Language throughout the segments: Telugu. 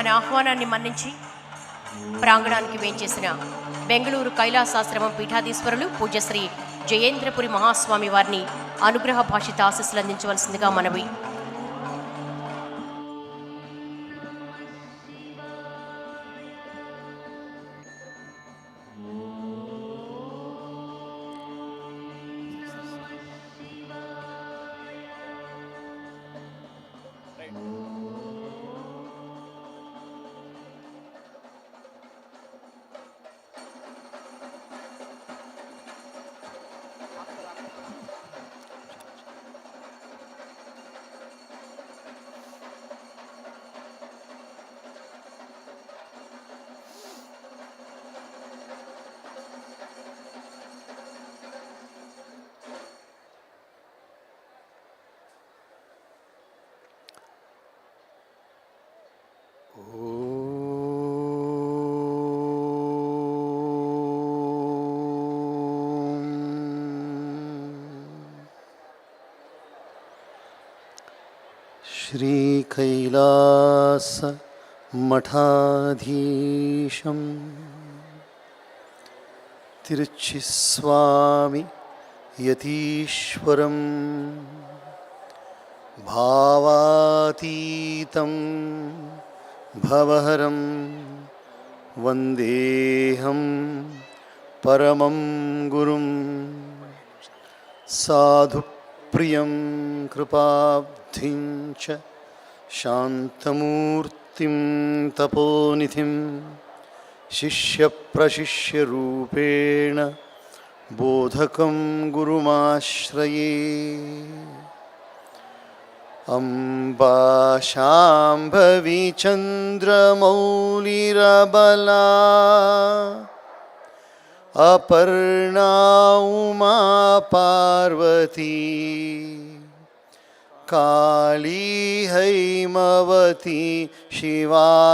మన ఆహ్వానాన్ని మన్నించి ప్రాంగణానికి వేంచేసిన బెంగళూరు కైలాసాశ్రమం పీఠాధీశ్వరులు పూజ్యశ్రీ జయేంద్రపురి మహాస్వామి వారిని అనుగ్రహ భాషిత ఆశీస్సులు అందించవలసిందిగా మనవి. श्रीकैलासमठाधीशं तिरुचिस्वामि यतीश्वरं भावातीतं भवहरं वन्देऽहं परमं गुरुं साधुप्रियं कृपाब्धिं च शान्तमूर्तिं तपोनिधिं शिष्यप्रशिष्यरूपेण बोधकं गुरुमाश्रये। अम्बाशाम्भवी चन्द्रमौलिरबला अपर्णा उमा पार्वती। काली हैमवती शिवात्रिनयनी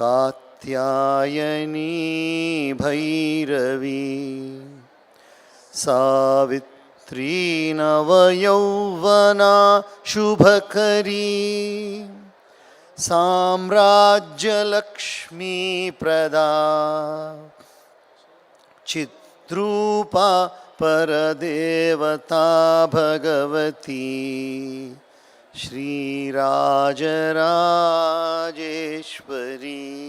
कात्यायनी भैरवी सावित्री नवयौवना शुभकरी साम्राज्यलक्ष्मीप्रदा चिद्रूपा परदेवता भगवती। श्रीराजराजेश्वरी।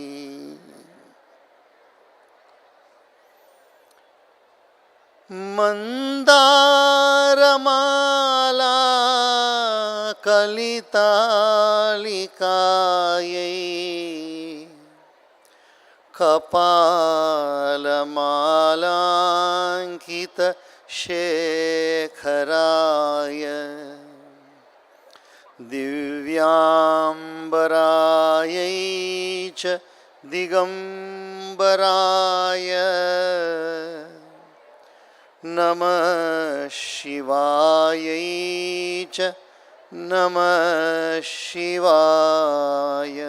मन्दारमाला कलितालिकायै कपालमालाङ्कित शेखराय। दिव्याम्बरायै च दिगम्बराय। नमः शिवायै च नमः शिवाय।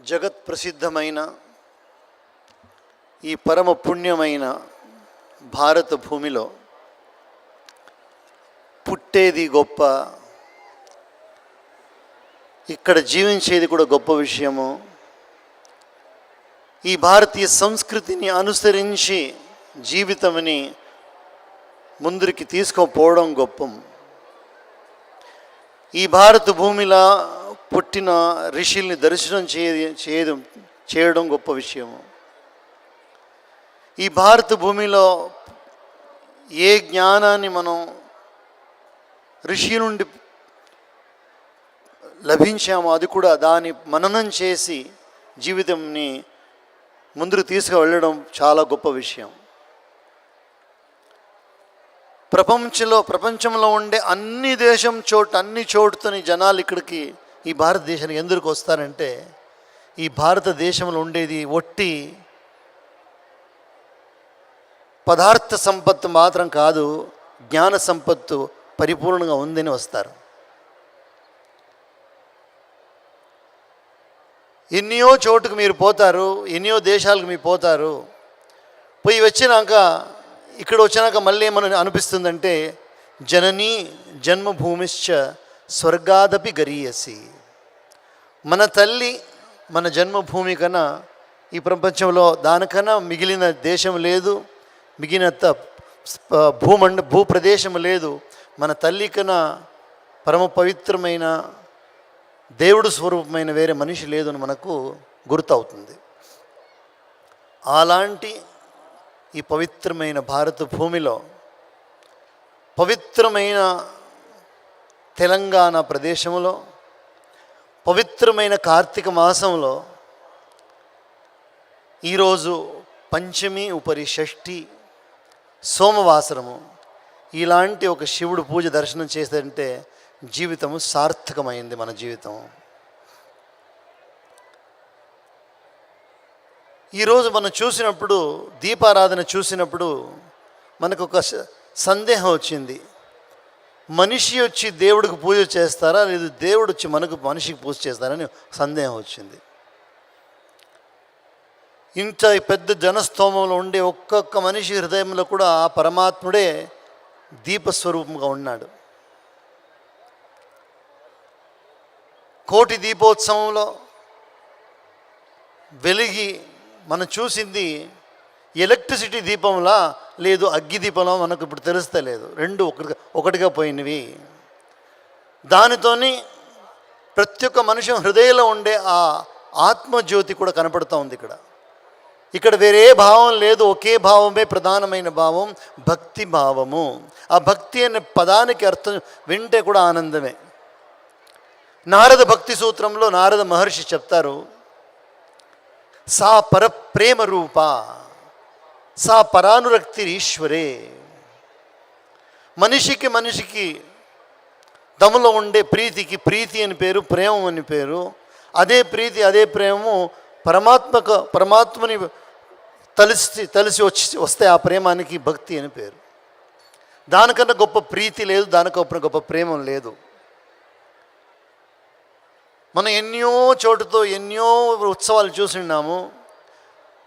జగత్ ప్రసిద్ధమైన ఈ పరమ పుణ్యమైన భారత భూమిలో పుట్టేది గొప్ప ఇక్కడ జీవించేది కూడా గొప్ప విషయము. ఈ భారతీయ సంస్కృతిని అనుసరించి జీవితంని ముందరికి తీసుకుపోవడం గొప్పం. ఈ భారత భూమిలో పుట్టిన ఋషుల్ని దర్శనం చేయ చేయడం చేయడం గొప్ప విషయము. ఈ భారత భూమిలో ఏ జ్ఞానాన్ని మనం ఋషి నుండి లభించామో అది కూడా దాని మననం చేసి జీవితంని ముందుకు తీసుకువెళ్ళడం చాలా గొప్ప విషయం. ప్రపంచంలో ప్రపంచంలో ఉండే అన్ని దేశం చోటు అన్ని చోటుతోని జనాలు ఇక్కడికి ఈ భారతదేశానికి ఎందుకు వస్తారంటే ఈ భారతదేశంలో ఉండేది ఒట్టి పదార్థ సంపత్తు మాత్రం కాదు జ్ఞాన సంపత్తు పరిపూర్ణంగా ఉందని వస్తారు. ఎన్నో చోటుకు మీరు పోతారు ఎన్నో దేశాలకు మీరు పోతారు పోయి వచ్చినాక ఇక్కడ వచ్చినాక మళ్ళీ ఏమని అనిపిస్తుందంటే జననీ జన్మభూమిశ్చ స్వర్గాదపి గరీయసి. మన తల్లి మన జన్మభూమి కన్నా ఈ ప్రపంచంలో దానికన్నా మిగిలిన దేశం లేదు మిగిలిన త- భూమండ భూప్రదేశం లేదు. మన తల్లి కన్నా పరమ పవిత్రమైన దేవుడు స్వరూపమైన వేరే మనిషి లేదు అని మనకు గుర్తవుతుంది. అలాంటి ఈ పవిత్రమైన భారత భూమిలో పవిత్రమైన తెలంగాణ ప్రదేశంలో పవిత్రమైన కార్తీక మాసంలో ఈరోజు పంచమి ఉపరి షష్ఠి సోమవాసరము. ఇలాంటి ఒక శివుడు పూజ దర్శనం చేస్తుంటే జీవితము సార్థకమైంది మన జీవితం. ఈరోజు మనం చూసినప్పుడు దీపారాధన చూసినప్పుడు మనకు ఒక స- సందేహం వచ్చింది. మనిషి వచ్చి దేవుడికి పూజ చేస్తారా? లేదు దేవుడు వచ్చి మనకు మనిషికి పూజ చేస్తారని సందేహం వచ్చింది. ఇంత పెద్ద జనస్తోమంలో ఉండే ఒక్కొక్క మనిషి హృదయంలో కూడా ఆ పరమాత్ముడే దీపస్వరూపంగా ఉన్నాడు. కోటి దీపోత్సవంలో వెలిగి మనం చూసింది ఎలక్ట్రిసిటీ దీపంలా లేదు అగ్గి దీపంలో మనకు ఇప్పుడు తెలుస్తలేదు. రెండు ఒకటిగా ఒకటిగా పోయినవి. దానితోని ప్రతి ఒక్క మనిషి హృదయంలో ఉండే ఆ ఆత్మజ్యోతి కూడా కనపడుతూ ఉంది ఇక్కడ. ఇక్కడ వేరే భావం లేదు ఒకే భావమే ప్రధానమైన భావం భక్తి భావము. ఆ భక్తి అనే పదానికి అర్థం వింటే కూడా ఆనందమే. నారద భక్తి సూత్రంలో నారద మహర్షి చెప్తారు సా పరప్రేమ రూప. సా పరానురక్తి ఈశ్వరే మనిషికి మనిషికి తమలో ఉండే ప్రీతికి ప్రీతి అని పేరు ప్రేమ అని పేరు అదే ప్రీతి అదే ప్రేమము పరమాత్మక పరమాత్మని తలిసి తలిసి వచ్చి వస్తే ఆ ప్రేమానికి భక్తి అని పేరు. దానికన్నా గొప్ప ప్రీతి లేదు దానికన్నా గొప్ప ప్రేమ లేదు. మనం ఎన్నో చోటుతో ఎన్నో ఉత్సవాలు చూసిన్నాము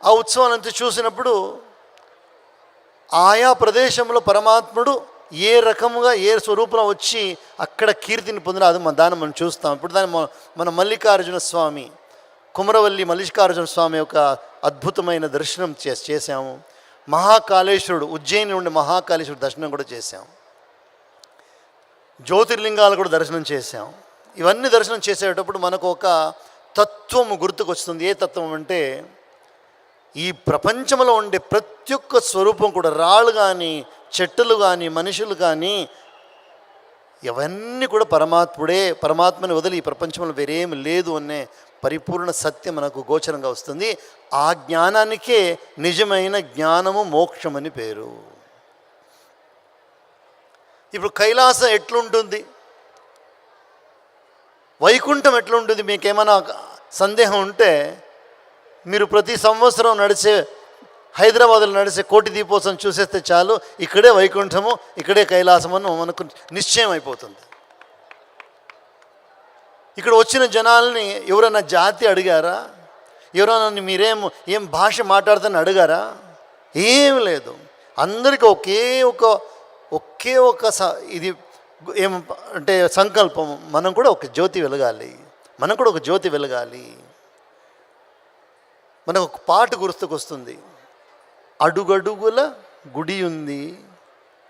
ఆ ఉత్సవాలంతా చూసినప్పుడు ఆయా ప్రదేశంలో పరమాత్ముడు ఏ రకముగా ఏ స్వరూపంలో వచ్చి అక్కడ కీర్తిని పొందిన అది మన దాన్ని మనం చూస్తాం. ఇప్పుడు దాన్ని మన- మల్లికార్జున స్వామి కుమరవల్లి మల్లికార్జున స్వామి యొక్క అద్భుతమైన దర్శనం చే చేశాము. మహాకాళేశ్వరుడు ఉజ్జయిని నుండి మహాకాళేశ్వరుడు దర్శనం కూడా చేశాం జ్యోతిర్లింగాలు కూడా దర్శనం చేశాం ఇవన్నీ దర్శనం చేసేటప్పుడు మనకు ఒక తత్వము గుర్తుకొస్తుంది. ఏ తత్వం అంటే ఈ ప్రపంచంలో ఉండే ప్రతి ఒక్క స్వరూపం కూడా రాళ్ళు కానీ చెట్టులు కానీ మనుషులు కానీ ఇవన్నీ కూడా పరమాత్ముడే పరమాత్మని వదిలి ఈ ప్రపంచంలో వేరేం లేదు అనే పరిపూర్ణ సత్యం మనకు గోచరంగా వస్తుంది. ఆ జ్ఞానానికే నిజమైన జ్ఞానము మోక్షమని పేరు. ఇప్పుడు కైలాసం ఎట్లుంటుంది? వైకుంఠం ఎట్లుంటుంది? మీకేమైనా సందేహం ఉంటే మీరు ప్రతి సంవత్సరం నడిచే హైదరాబాద్లో నడిచే కోటి దీపోత్సవం చూసేస్తే చాలు. ఇక్కడే వైకుంఠము ఇక్కడే కైలాసం మనకు నిశ్చయం అయిపోతుంది. ఇక్కడ వచ్చిన జనాల్ని ఎవరైనా జాతి అడిగారా? ఎవరైనా మీరేం ఏం భాష మాట్లాడుతారని అడిగారా? ఏం లేదు. అందరికీ ఒకే ఒక ఒకే ఒక స ఇది ఏం అంటే సంకల్పం. మనం కూడా ఒక జ్యోతి వెలగాలి. మనం కూడా ఒక జ్యోతి వెలగాలి. మనకు ఒక పాట గుర్తుకొస్తుంది. అడుగడుగుల గుడి ఉంది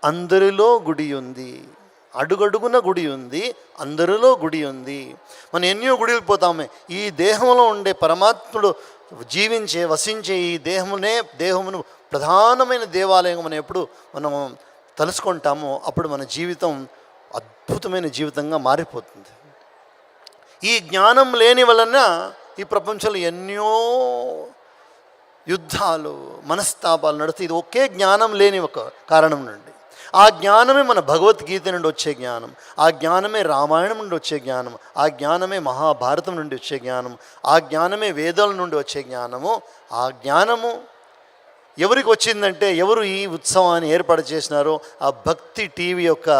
అందరిలో గుడి ఉంది. అడుగడుగున గుడి ఉంది అందరిలో గుడి ఉంది. మనం ఎన్నో గుడికి పోతామే. ఈ దేహంలో ఉండే పరమాత్ముడు జీవించే వసించే ఈ దేహమునే దేహమును ప్రధానమైన దేవాలయం మనం ఎప్పుడు మనం తలుసుకుంటామో అప్పుడు మన జీవితం అద్భుతమైన జీవితంగా మారిపోతుంది. ఈ జ్ఞానం లేని వలన ఈ ప్రపంచంలో ఎన్నో యుద్ధాలు మనస్తాపాలు నడుస్తాయి ఇది ఒకే జ్ఞానం లేని ఒక కారణం నుండి. ఆ జ్ఞానమే మన భగవద్గీత నుండి వచ్చే జ్ఞానం ఆ జ్ఞానమే రామాయణం నుండి వచ్చే జ్ఞానం ఆ జ్ఞానమే మహాభారతం నుండి వచ్చే జ్ఞానం ఆ జ్ఞానమే వేదాల నుండి వచ్చే జ్ఞానము. ఆ జ్ఞానము ఎవరికి వచ్చిందంటే ఎవరు ఈ ఉత్సవాన్ని ఏర్పాటు చేసినారో ఆ భక్తి టీవీ యొక్క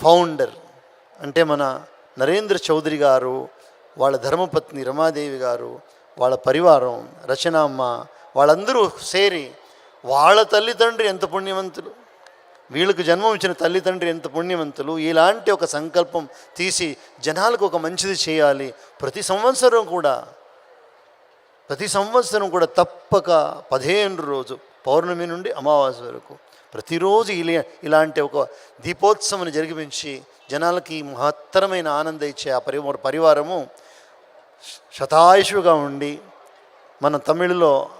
ఫౌండర్ అంటే మన నరేంద్ర చౌదరి గారు వాళ్ళ ధర్మపత్ని రమాదేవి గారు వాళ్ళ పరివారం రచనమ్మ వాళ్ళందరూ సేరి వాళ్ళ తల్లిదండ్రి ఎంత పుణ్యవంతులు? వీళ్ళకు జన్మం ఇచ్చిన తల్లిదండ్రి ఎంత పుణ్యవంతులు? ఇలాంటి ఒక సంకల్పం తీసి జనాలకు ఒక మంచిది చేయాలి ప్రతి సంవత్సరం కూడా. ప్రతి సంవత్సరం కూడా తప్పక పదిహేను రోజు పౌర్ణమి నుండి అమావాస్య వరకు. ప్రతిరోజు ఇలా ఇలాంటి ఒక దీపోత్సవం జరిగిపించి జనాలకి మహత్తరమైన ఆనందం ఇచ్చే ఆ పరి పరివారము శతాయుషుగా ఉండి మన తమిళలో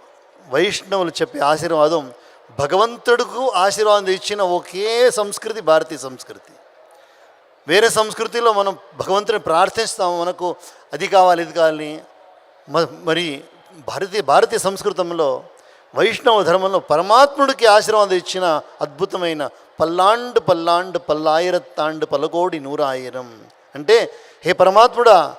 వైష్ణవులు చెప్పే ఆశీర్వాదం భగవంతుడుకు ఆశీర్వాదం ఇచ్చిన ఒకే సంస్కృతి భారతీయ సంస్కృతి. వేరే సంస్కృతిలో మనం భగవంతుని ప్రార్థిస్తాము మనకు అది కావాలి ఇది కావాలి. మ- మరి భారతీయ భారతీయ సంస్కృతంలో వైష్ణవ ధర్మంలో పరమాత్ముడికి ఆశీర్వాదం ఇచ్చిన అద్భుతమైన పల్లాండు పల్లాండు పల్లాయిరత్తాండు పలకోడి నూరాయిరం. అంటే హే పరమాత్ముడా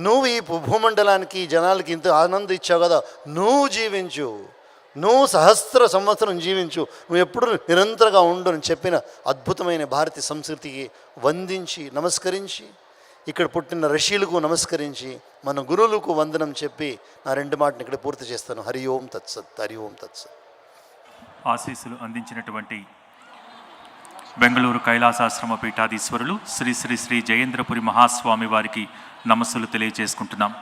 నువ్వు ఈ భూమండలానికి జనాలకి ఇంత ఆనందం ఇచ్చావు కదా నువ్వు జీవించు. నువ్వు సహస్ర సంవత్సరం జీవించు. నువ్వు ఎప్పుడు నిరంతరంగా ఉండు అని చెప్పిన అద్భుతమైన భారతీయ సంస్కృతికి వందించి నమస్కరించి ఇక్కడ పుట్టిన ఋషులకు నమస్కరించి మన గురువులకు వందనం చెప్పి నా రెండు మాటని ఇక్కడ పూర్తి చేస్తాను. హరి ఓం తత్సత్ హరి ఓం తత్సత్. ఆశీస్సులు అందించినటువంటి బెంగళూరు కైలాసాశ్రమ పీఠాధీశ్వరులు శ్రీ శ్రీ శ్రీ జయేంద్రపురి మహాస్వామి వారికి నమస్సులు తెలియజేసుకుంటున్నాం.